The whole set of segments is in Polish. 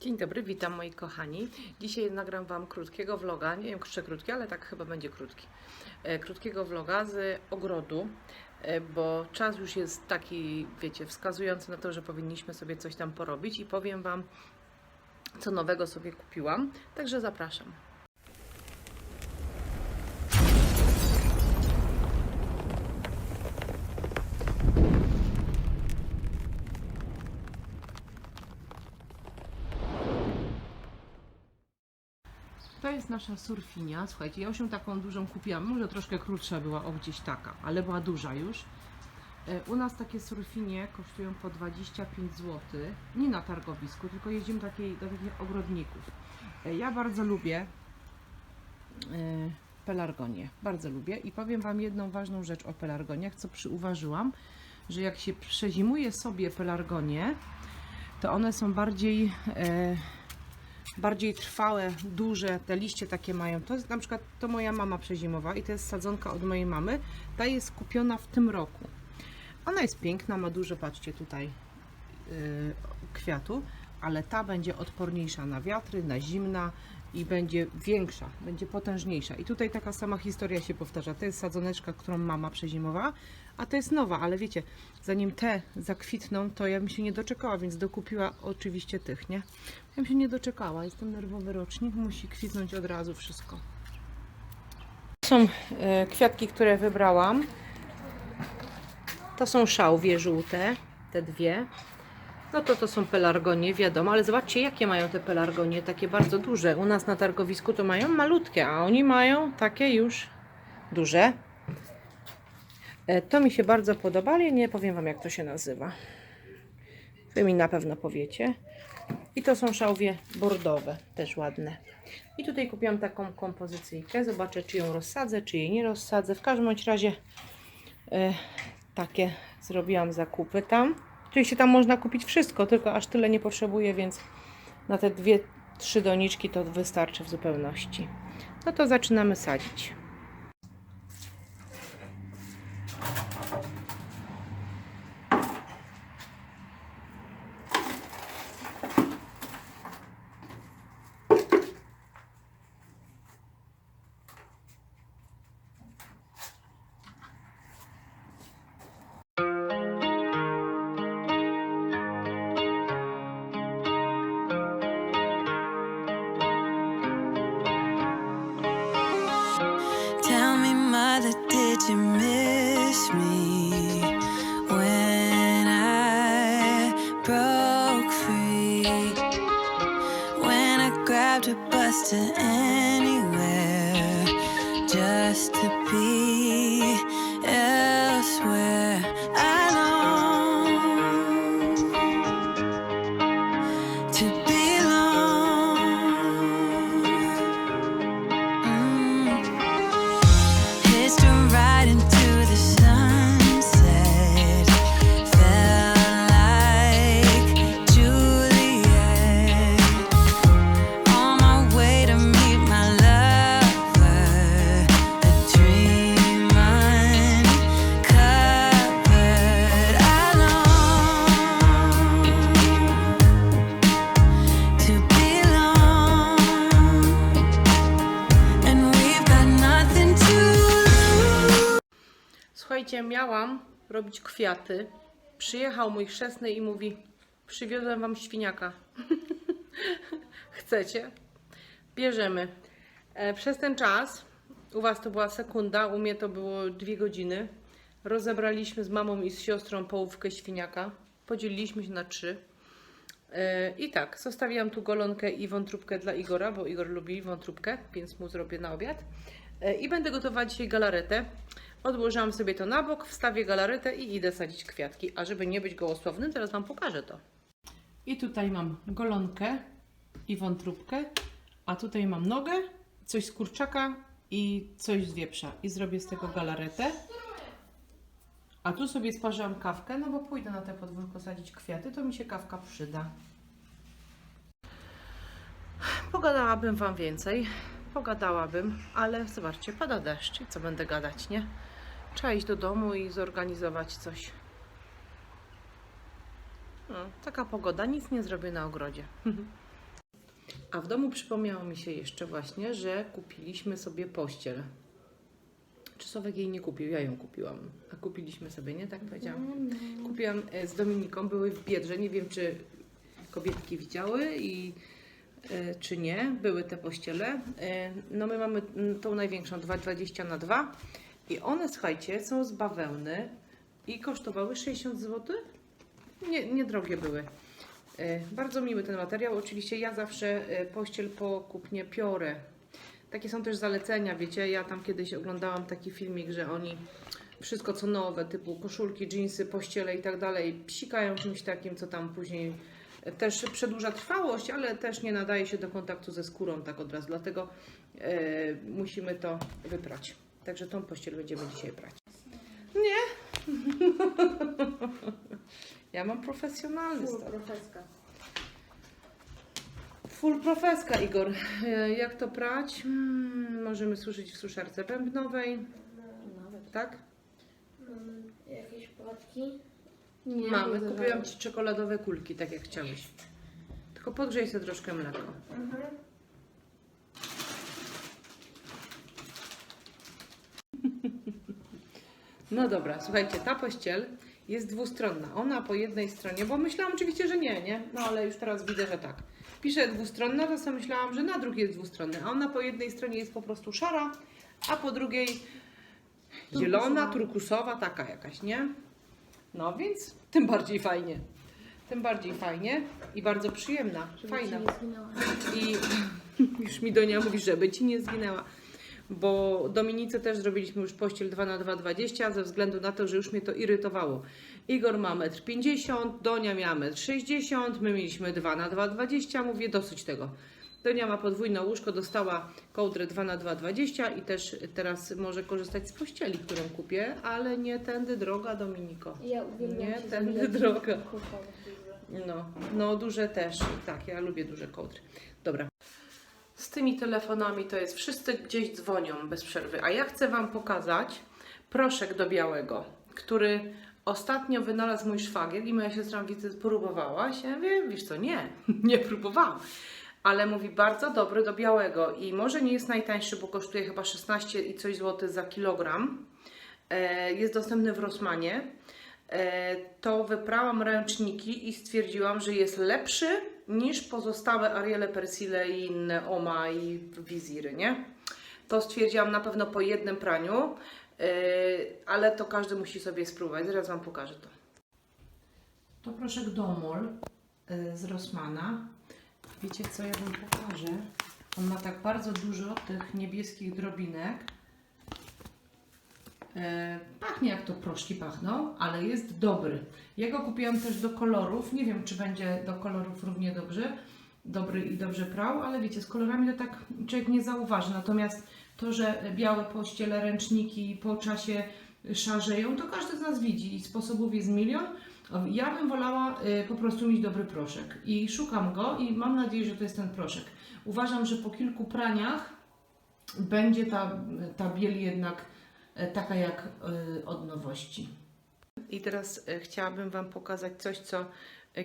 Dzień dobry, witam moi kochani. Dzisiaj nagram Wam krótkiego vloga, nie wiem czy krótki, ale tak chyba będzie krótki. E, Krótkiego vloga z ogrodu, e, bo czas już jest taki, wiecie, wskazujący na to, że powinniśmy sobie coś tam porobić i powiem Wam, co nowego sobie kupiłam. Także zapraszam. To jest nasza surfinia. Słuchajcie, ja już ją taką dużą kupiłam. Może troszkę krótsza była, o gdzieś taka, ale była duża już. E, U nas takie surfinie kosztują po 25 zł. Nie na targowisku, tylko jeździmy takiej, do takich ogrodników. E, Ja bardzo lubię e, pelargonie. Bardzo lubię i powiem Wam jedną ważną rzecz o pelargoniach, co przyuważyłam, że jak się przezimuje sobie pelargonie, to one są bardziej bardziej trwałe, duże, te liście takie mają. To jest na przykład, to moja mama przezimowała i to jest sadzonka od mojej mamy. Ta jest kupiona w tym roku. Ona jest piękna, ma dużo, patrzcie tutaj, yy, kwiatu, ale ta będzie odporniejsza na wiatry, na zimna i będzie większa, będzie potężniejsza. I tutaj taka sama historia się powtarza. To jest sadzoneczka, którą mama przezimowała, a to jest nowa, ale wiecie, zanim te zakwitną, to ja bym się nie doczekała, więc dokupiła oczywiście tych, nie? Ja bym się nie doczekała, jestem nerwowy rocznik, musi kwitnąć od razu wszystko. Są e, kwiatki, które wybrałam. To są szałwie żółte, te dwie. No to to są pelargonie, wiadomo, ale zobaczcie jakie mają te pelargonie, takie bardzo duże. U nas na targowisku to mają malutkie, a oni mają takie już duże. E, To mi się bardzo podoba, ale nie powiem Wam jak to się nazywa. Wy mi na pewno powiecie. I to są szałwie bordowe, też ładne. I tutaj kupiłam taką kompozycyjkę. Zobaczę, czy ją rozsadzę, czy jej nie rozsadzę. W każdym razie e, takie zrobiłam zakupy tam. Oczywiście tam można kupić wszystko, tylko aż tyle nie potrzebuję, więc na te dwie, trzy doniczki to wystarczy w zupełności. No to zaczynamy sadzić. I grabbed a bus to anywhere just to be Słuchajcie, miałam robić kwiaty. Przyjechał mój chrzestny i mówi: Przywiozłem wam świniaka. Chcecie? Bierzemy. E, przez ten czas, u was to była sekunda, u mnie to było dwie godziny. Rozebraliśmy z mamą i z siostrą połówkę świniaka. Podzieliliśmy się na trzy. E, I tak, zostawiłam tu golonkę i wątróbkę dla Igora, bo Igor lubi wątróbkę, więc mu zrobię na obiad. E, I będę gotowała dzisiaj galaretę. Odłożyłam sobie to na bok, wstawię galaretę i idę sadzić kwiatki. A żeby nie być gołosłownym, teraz Wam pokażę to. I tutaj mam golonkę i wątróbkę, a tutaj mam nogę, coś z kurczaka i coś z wieprza. I zrobię z tego galaretę. A tu sobie sparzyłam kawkę, no bo pójdę na te podwórko sadzić kwiaty, to mi się kawka przyda. Pogadałabym Wam więcej, pogadałabym, ale zobaczcie, pada deszcz i co będę gadać, nie? Trzeba iść do domu i zorganizować coś. No, taka pogoda, nic nie zrobię na ogrodzie. A w domu przypomniało mi się jeszcze właśnie, że kupiliśmy sobie pościel. Czy Sławek jej nie kupił? Ja ją kupiłam. A kupiliśmy sobie, nie? Tak powiedziałam. Kupiłam e, z Dominiką, były w Biedrze. Nie wiem, czy kobietki widziały i czy nie. Były te pościele. E, No my mamy tą największą, 2,20 na 2 i one, słuchajcie, są z bawełny i kosztowały 60 zł. Nie, niedrogie były. E, Bardzo miły ten materiał. Oczywiście ja zawsze pościel po kupnie piorę. Takie są też zalecenia, wiecie, ja tam kiedyś oglądałam taki filmik, że oni wszystko co nowe, typu koszulki, dżinsy, pościele i tak dalej, psikają czymś takim, co tam później też przedłuża trwałość, ale też nie nadaje się do kontaktu ze skórą tak od razu, dlatego e, musimy to wyprać. Także tą pościel będziemy dzisiaj brać. Nie. ja mam profesjonalny Full profeska. Full profeska, Igor. E, Jak to prać? Hmm, możemy suszyć w suszarce bębnowej, Nawet. tak? Mamy jakieś płatki? Mamy. Kupiłam Ci czekoladowe kulki, tak jak chciałeś. Tylko podgrzej sobie troszkę mleko. Mhm. No dobra, słuchajcie, ta pościel jest dwustronna. Ona po jednej stronie, bo myślałam oczywiście, że nie, nie? No ale już teraz widzę, że tak. Piszę dwustronna, to sobie myślałam, że na drugiej jest dwustronny, a ona po jednej stronie jest po prostu szara, a po drugiej zielona, turkusowa, taka jakaś, nie? No więc tym bardziej fajnie. Tym bardziej fajnie i bardzo przyjemna, Żeby fajna. ci nie zginęła. I już mi Donia mówi, żeby ci nie zginęła. Bo Dominice też zrobiliśmy już pościel 2 na 2,20 ze względu na to, że już mnie to irytowało. Igor ma 1,50 m, Donia miała 1,60 m, my mieliśmy 2 na 2,20 mówię dosyć tego. Donia ma podwójne łóżko, dostała kołdrę 2 na 2,20 i też teraz może korzystać z pościeli, którą kupię, ale nie tędy droga Dominiko. Ja uwielbiam Nie, się tędy zabijać droga. duże. No, no duże też. Tak, ja lubię duże kołdry. Dobra. Z tymi telefonami to jest wszyscy gdzieś dzwonią bez przerwy, a ja chcę Wam pokazać proszek do białego, który ostatnio wynalazł mój szwagier i moja siostra mówi, ty próbowałaś? Ja mówię, wiesz co, nie, nie próbowałam. Ale mówi, bardzo dobry do białego i może nie jest najtańszy, bo kosztuje chyba 16 i coś złotych za kilogram. E, jest dostępny w Rosmanie. E, to wyprałam ręczniki i stwierdziłam, że jest lepszy niż pozostałe Ariele Persile i inne Oma i Wiziry, nie? To stwierdziłam na pewno po jednym praniu, e, ale to każdy musi sobie spróbować. Zaraz Wam pokażę to. To proszek Domol z Rossmana. Wiecie co, ja Wam pokażę. On ma tak bardzo dużo tych niebieskich drobinek. E, Pachnie jak to proszki pachną, ale jest dobry. Ja go kupiłam też do kolorów. Nie wiem, czy będzie do kolorów równie dobrze, dobry i dobrze prał, ale wiecie, z kolorami to tak człowiek nie zauważy. Natomiast to, że białe pościele, ręczniki po czasie szarzeją, to każdy z nas widzi i sposobów jest milion. Ja bym wolała y, po prostu mieć dobry proszek i szukam go i mam nadzieję, że to jest ten proszek. Uważam, że po kilku praniach będzie ta, ta biel jednak e, taka jak e, od nowości. I teraz chciałabym Wam pokazać coś, co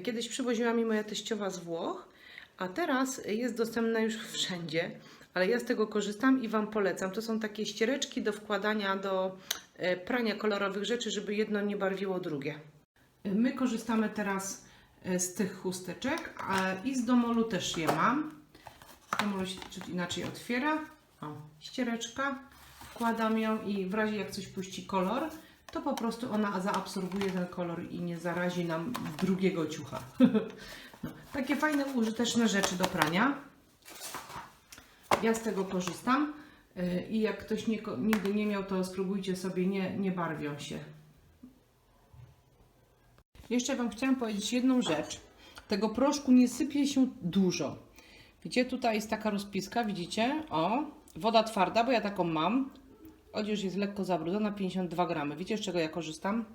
kiedyś przywoziła mi moja teściowa z Włoch, a teraz jest dostępne już wszędzie, ale ja z tego korzystam i Wam polecam. To są takie ściereczki do wkładania do prania kolorowych rzeczy, żeby jedno nie barwiło drugie. My korzystamy teraz e, z tych chusteczek i z domolu też je mam. Domolu się inaczej otwiera. O, ściereczka. Wkładam ją i w razie jak coś puści kolor, to po prostu ona zaabsorbuje ten kolor i nie zarazi nam drugiego ciucha. no, takie fajne, użyteczne rzeczy do prania. Ja z tego korzystam y, i jak ktoś nie, nigdy nie miał, to spróbujcie sobie, nie, nie barwią się. Jeszcze Wam chciałam powiedzieć jedną rzecz. Tego proszku nie sypie się dużo. Widzicie, tutaj jest taka rozpiska, widzicie? O, woda twarda, bo ja taką mam. Odzież jest lekko zabrudzona, 52 gramy. Wiecie, z czego ja korzystam?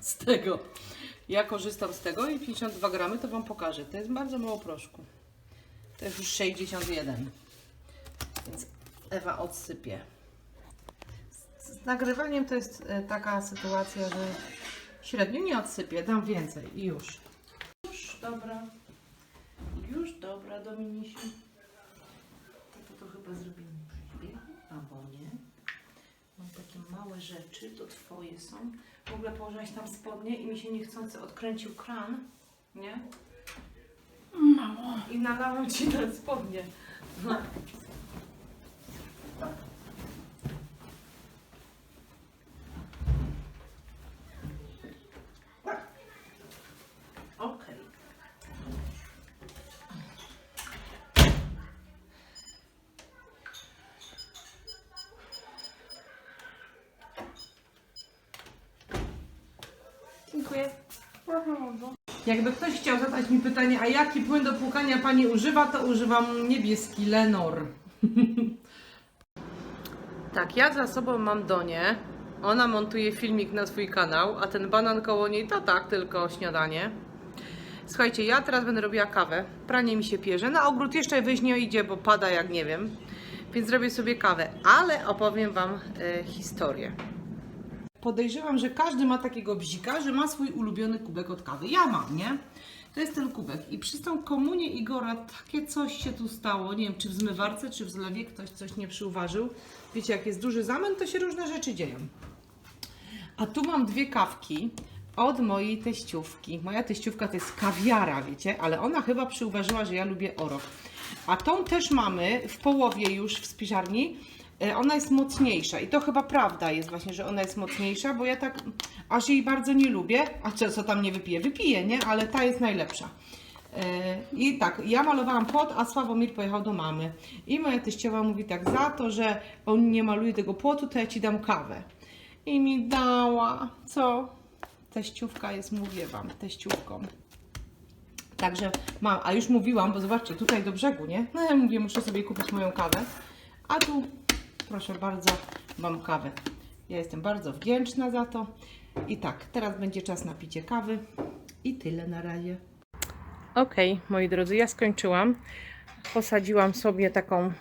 Z tego. Ja korzystam z tego i 52 gramy to Wam pokażę. To jest bardzo mało proszku. To jest już 61. Więc Ewa odsypie. Z, z nagrywaniem to jest e, taka sytuacja, że średnio nie odsypię, dam więcej i już. Już, dobra. Już, dobra, Dominisiu. To, to, to chyba zrobimy później, albo nie. Mam takie małe rzeczy, to twoje są. W ogóle położyłaś tam spodnie i mi się niechcący odkręcił kran, nie? Mało. I nalałam ci te spodnie. No. Jakby ktoś chciał zadać mi pytanie, a jaki płyn do płukania Pani używa, to używam niebieski Lenor. tak, ja za sobą mam Donię. Ona montuje filmik na swój kanał, a ten banan koło niej to tak, tylko śniadanie. Słuchajcie, ja teraz będę robiła kawę. Pranie mi się pierze. Na ogród jeszcze wyjść nie idzie, bo pada jak nie wiem. Więc zrobię sobie kawę, ale opowiem Wam e, historię. Podejrzewam, że każdy ma takiego bzika, że ma swój ulubiony kubek od kawy. Ja mam, nie? To jest ten kubek. I przez tą komunię Igora takie coś się tu stało. Nie wiem, czy w zmywarce, czy w zlewie ktoś coś nie przyuważył. Wiecie, jak jest duży zamęt, to się różne rzeczy dzieją. A tu mam dwie kawki od mojej teściówki. Moja teściówka to jest kawiara, wiecie, ale ona chyba przyuważyła, że ja lubię orok. A tą też mamy w połowie już w spiżarni. E, Ona jest mocniejsza i to chyba prawda jest właśnie, że ona jest mocniejsza, bo ja tak aż jej bardzo nie lubię. A co, co tam nie wypiję? Wypiję, nie? Ale ta jest najlepsza. E, I tak, ja malowałam płot, a Sławomir pojechał do mamy. I moja teściowa mówi tak, za to, że on nie maluje tego płotu, to ja ci dam kawę. I mi dała. Co? Teściówka jest, mówię wam, teściówką. Także mam, a już mówiłam, bo zobaczcie, tutaj do brzegu, nie? No ja mówię, muszę sobie kupić moją kawę. A tu, proszę bardzo, mam kawę. Ja jestem bardzo wdzięczna za to. I tak, teraz będzie czas na picie kawy. I tyle na razie. Ok, moi drodzy, ja skończyłam. Posadziłam sobie taką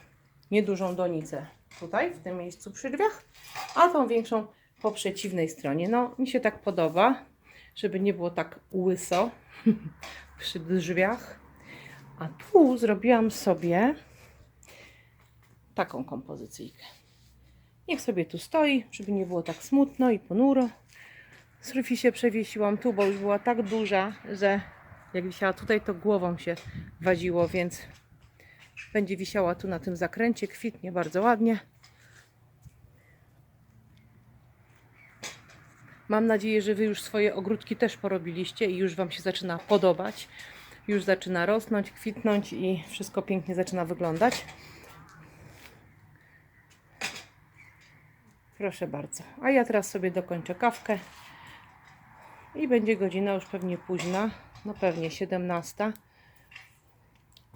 niedużą donicę tutaj, w tym miejscu przy drzwiach, a tą większą po przeciwnej stronie. No, mi się tak podoba, żeby nie było tak łyso przy drzwiach. A tu zrobiłam sobie taką kompozycyjkę. Niech sobie tu stoi, żeby nie było tak smutno i ponuro. Surfi się przewiesiłam tu, bo już była tak duża, że jak wisiała tutaj, to głową się wadziło, więc będzie wisiała tu na tym zakręcie, kwitnie bardzo ładnie. Mam nadzieję, że Wy już swoje ogródki też porobiliście i już Wam się zaczyna podobać. Już zaczyna rosnąć, kwitnąć i wszystko pięknie zaczyna wyglądać. Proszę bardzo. A ja teraz sobie dokończę kawkę i będzie godzina już pewnie późna, no pewnie 17.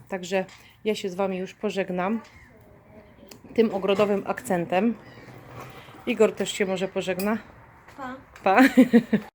Także ja się z Wami już pożegnam tym ogrodowym akcentem. Igor też się może pożegna. Pa. Pa.